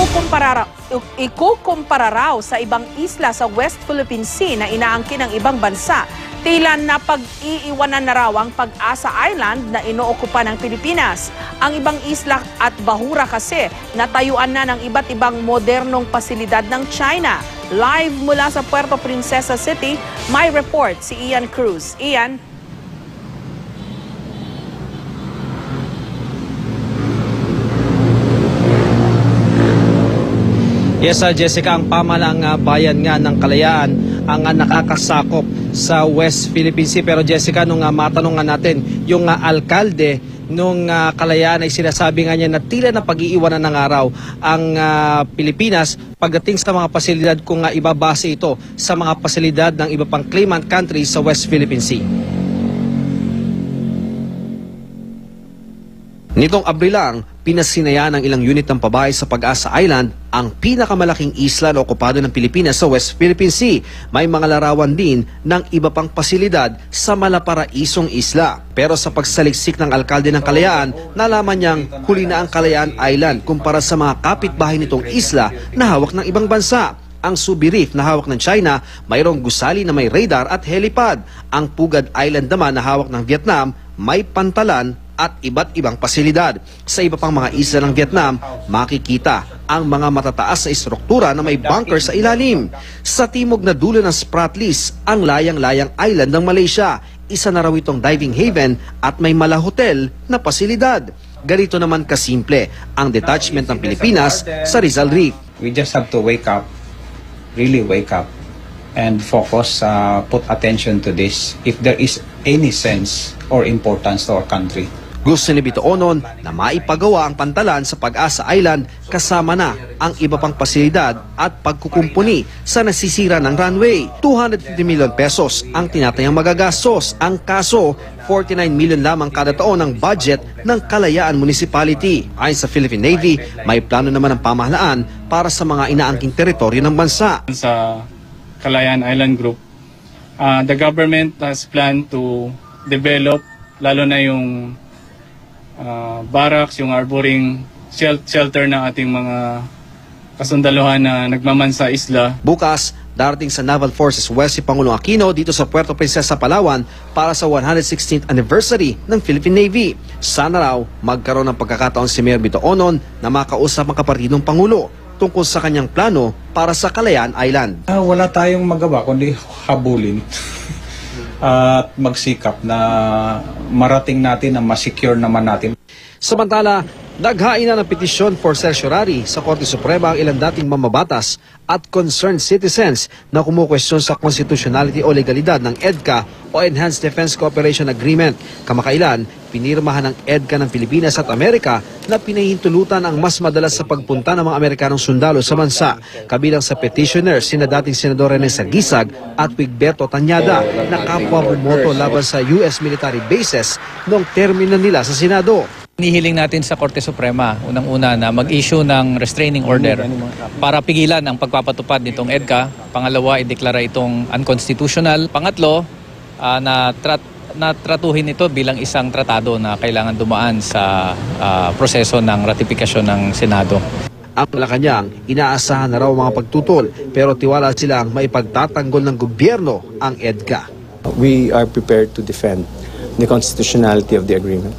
ikukumpara, ikukumpara raw sa ibang isla sa West Philippine Sea na inaangkin ng ibang bansa. Tila na pag-iiwanan na raw ang Pag-asa Island na inookupa ng Pilipinas. Ang ibang isla at bahura kasi natayuan na ng iba't ibang modernong pasilidad ng China. Live mula sa Puerto Princesa City, may report si Ian Cruz. Ian, Yes, uh, Jessica, ang pamalang uh, bayan nga ng Kalayaan ang uh, nakakasakop sa West Philippine Sea. Pero Jessica, nung uh, matanong nga natin, yung uh, alkalde nung uh, Kalayaan ay sinasabi nga niya na tila na pag-iiwanan ng araw ang uh, Pilipinas pagdating sa mga pasilidad kung uh, ibabase ito sa mga pasilidad ng iba pang claimant countries sa West Philippine Sea. Nitong Abril lang, pinasinaya ng ilang unit ng pabahay sa Pag-asa Island ang pinakamalaking isla na okupado ng Pilipinas sa West Philippine Sea. May mga larawan din ng iba pang pasilidad sa malaparaisong isla. Pero sa pagsaliksik ng alkalde ng Kalayaan, nalaman niyang huli na ang Kalayaan Island kumpara sa mga kapitbahay nitong isla na hawak ng ibang bansa. Ang Subi Reef na hawak ng China, mayroong gusali na may radar at helipad. Ang Pugad Island naman na hawak ng Vietnam, may pantalan at iba't ibang pasilidad. Sa iba pang mga isla ng Vietnam, makikita ang mga matataas na istruktura na may bunker sa ilalim. Sa timog na dulo ng Spratlys, ang layang-layang island ng Malaysia. Isa na raw itong diving haven at may mala hotel na pasilidad. Ganito naman kasimple ang detachment ng Pilipinas sa Rizal Reef. We just have to wake up, really wake up, and focus, uh, put attention to this if there is any sense or importance to our country. Gusto ni Bito Onon na maipagawa ang pantalan sa Pag-asa Island kasama na ang iba pang pasilidad at pagkukumpuni sa nasisira ng runway. 250 million pesos ang tinatayang magagastos. Ang kaso, 49 million lamang kada taon ang budget ng Kalayaan Municipality. Ayon sa Philippine Navy, may plano naman ang pamahalaan para sa mga inaangking teritoryo ng bansa. sa Calayan Island Group, uh, the government has planned to develop lalo na yung uh, barracks, yung arboring shel- shelter ng ating mga kasundaluhan na nagmaman sa isla. Bukas, darating sa Naval Forces West si Pangulong Aquino dito sa Puerto Princesa, Palawan para sa 116th anniversary ng Philippine Navy. Sana raw magkaroon ng pagkakataon si Mayor Bito Onon na makausap ang kapartidong Pangulo tungkol sa kanyang plano para sa Kalayaan Island. Ah, wala tayong magawa kundi habulin at magsikap na marating natin na masecure naman natin. Samantala, naghain na ng petisyon for certiorari sa Korte Suprema ang ilang dating mamabatas at concerned citizens na kumukwestiyon sa constitutionality o legalidad ng EDCA o Enhanced Defense Cooperation Agreement. Kamakailan, pinirmahan ng EDCA ng Pilipinas at Amerika na pinahintulutan ang mas madalas sa pagpunta ng mga Amerikanong sundalo sa bansa. Kabilang sa petitioners, sina dating Senador Rene Sagisag at Wigberto Tanyada na kapwa bumoto laban sa US military bases noong termino nila sa Senado. Nihiling natin sa Korte Suprema, unang-una na mag-issue ng restraining order para pigilan ang pagpapatupad nitong EDCA. Pangalawa, ideklara itong unconstitutional. Pangatlo, ah, na, trat, na tratuhin ito bilang isang tratado na kailangan dumaan sa ah, proseso ng ratifikasyon ng Senado. Ang Malacanang, inaasahan na raw mga pagtutol pero tiwala silang maipagtatanggol ng gobyerno ang EDCA. we are prepared to defend the constitutionality of the agreement.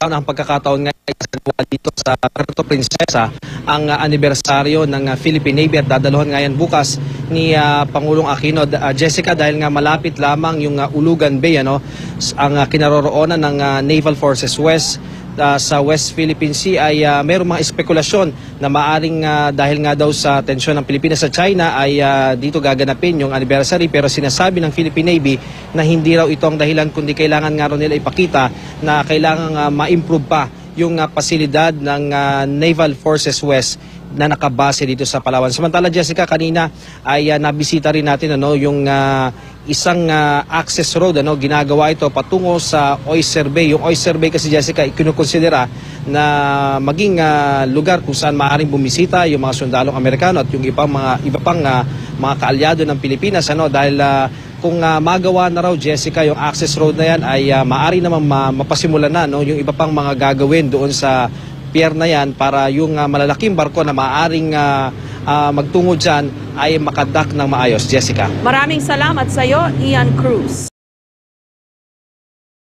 ang pagkakataon ngayon dito sa Puerto Princesa ang uh, anibersaryo ng uh, Philippine Navy at dadaluhan ngayon bukas ni uh, Pangulong Aquino. Uh, Jessica dahil nga malapit lamang yung uh, Ulugan Bay ano ang uh, kinaroroonan ng uh, Naval Forces West uh, sa West Philippine Sea ay uh, mayroong mga espekulasyon na maaring uh, dahil nga daw sa tensyon ng Pilipinas sa China ay uh, dito gaganapin yung anniversary pero sinasabi ng Philippine Navy na hindi raw ito ang dahilan kundi kailangan nga raw nila ipakita na kailangan uh, ma-improve pa yung uh, pasilidad ng uh, Naval Forces West na nakabase dito sa Palawan. Samantala Jessica kanina ay uh, nabisita rin natin ano yung uh, isang uh, access road ano ginagawa ito patungo sa Oyster Bay. Yung Oyster Bay kasi Jessica ikinukonsidera na maging uh, lugar kung saan maaaring bumisita yung mga sundalong Amerikano at yung ibang mga iba pang uh, mga kaalyado ng Pilipinas ano dahil uh, kung ah, magawa na raw Jessica yung access road na yan ay ah, maari naman ma- mapasimulan na no? Yung iba pang mga gagawin doon sa pier na yan para yung ah, malalaking barko na maaring ah, ah, magtungo dyan ay makadak ng maayos. Jessica. Maraming salamat sa iyo, Ian Cruz.